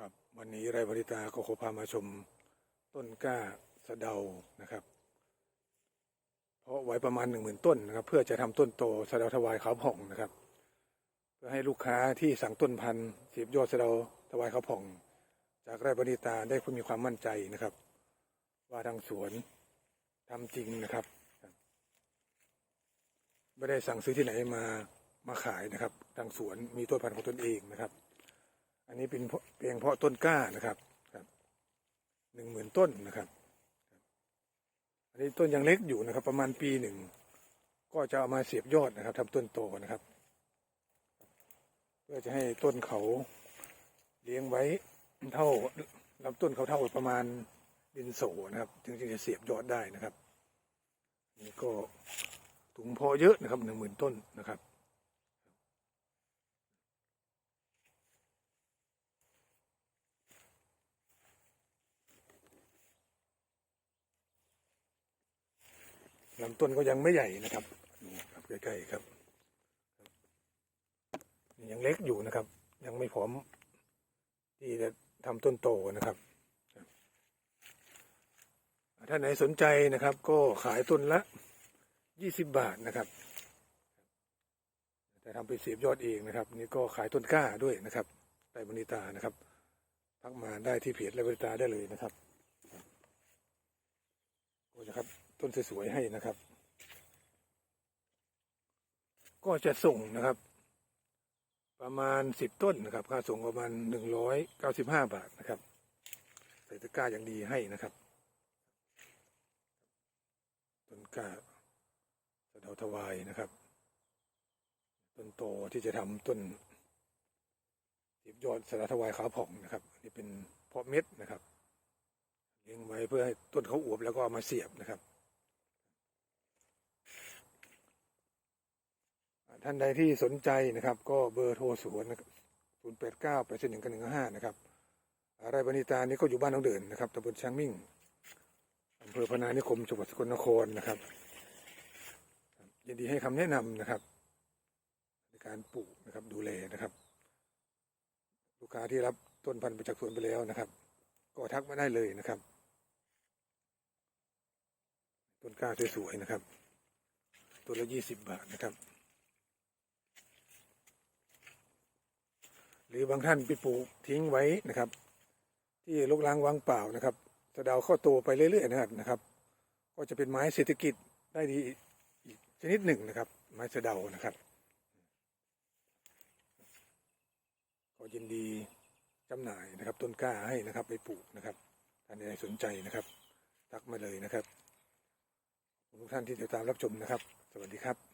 ครับวันนี้ไรบริตาก็ขอพามาชมต้นกล้าสะเดานะครับ เพราะไว้ประมาณหนึ่งหมื่นต้นนะครับ เพื่อจะทำต้นโตสะเดาถวายเขาผ่องนะครับ เพื่อให้ลูกค้าที่สั่งต้นพันธุ์สีบยอดสะเดาถวายเขาผ่อง จากไรบริตาได้ผู้มีความมั่นใจนะครับ ว่าทางสวนทำจริงนะครับไม่ได้สั่งซื้อที่ไหนมามาขายนะครับ ทางสวนมีต้นพันธุ์ของตนเองนะครับ อันนี้เป็นเพียงเพาะต้นกล้านะครับครับหนึ่งหมื่นต้นนะครับ อันนี้ต้นยังเล็กอยู่นะครับ ประมาณปีหนึ่งก็จะเอามาเสียบยอดนะครับทำต้นโตนะครับ เพื่อจะให้ต้นเขาเลี้ยงไว้เท่าลำต้นเขาเท่าประมาณดินโสนะครับ ถึงจะเสียบยอดได้นะครับ นี่ก็ถุงพอเยอะนะครับหนึ่งหมื่นต้นนะครับ ลำต้นก็ยังไม่ใหญ่นะครับนี่ครับใกล้ๆครับยังเล็กอยู่นะครับ ยังไม่พร้อม ที่จะทำต้นโตนะครับครับ ถ้าไหนสนใจนะครับ ก็ขายต้นละยี่สิบบาทนะครับ แต่ทำไปเสียบยอดเองนะครับ นี่ก็ขายต้นกล้าด้วยนะครับไตรบริตานะครับทักมาได้ที่เพจไตรบริตาได้เลยนะครับก็จะครับ ต้นสวยๆให้นะครับ ก็จะส่งนะครับ ประมาณสิบต้นนะครับ ค่าส่งประมาณหนึ่งร้อยเก้าสิบห้าบาทนะครับใส่ตะกร้าอย่างดีให้นะครับต้นกล้าสะเดาถวายนะครับ ต้นโตที่จะทำต้นติบยอดสะเดาถวายขาผ่องนะครับนนี่เป็นเพาะเม็ดนะครับเลี้ยงไว้เพื่อให้ต้นเขาอวบแล้วก็เอามาเสียบนะครับ ท่านใดที่สนใจนะครับ ก็เบอร์โทรสวนศูนย์แปดเก้าแปดหนึ่งกันหนึ่งห้านะครับไรบรรณิตานี่ก็อยู่บ้านน้องเดินนะครับตำบลช้างมิ่งอำเภอพนานิคมจังหวัดสกลนครนะครับยินดีให้คำแนะนำนะครับ ในการปลูกนะครับดูแลนะครับ ลูกค้าที่รับต้นพันธุ์ไปจากสวนไปแล้วนะครับ ก็ทักมาได้เลยนะครับ ต้นกล้าสวยๆนะครับ ตัวละยี่สิบบาทนะครับ หรือ บางท่านไปปลูกทิ้งไว้นะครับ ที่ลกล้างวางเปล่านะครับสะเดาเข้าโตไปเรื่อยๆนะครับนะครับ ก็จะเป็นไม้เศรษฐกิจได้ดีอีกชนิดหนึ่งนะครับ ไม้สะเดานะครับก็ยินดีจำหน่ายนะครับ ต้นกล้าให้นะครับ ไปปลูกนะครับท่านใดสนใจนะครับ ทักมาเลยนะครับทุกท่านที่ติดตามรับชมนะครับ สวัสดีครับ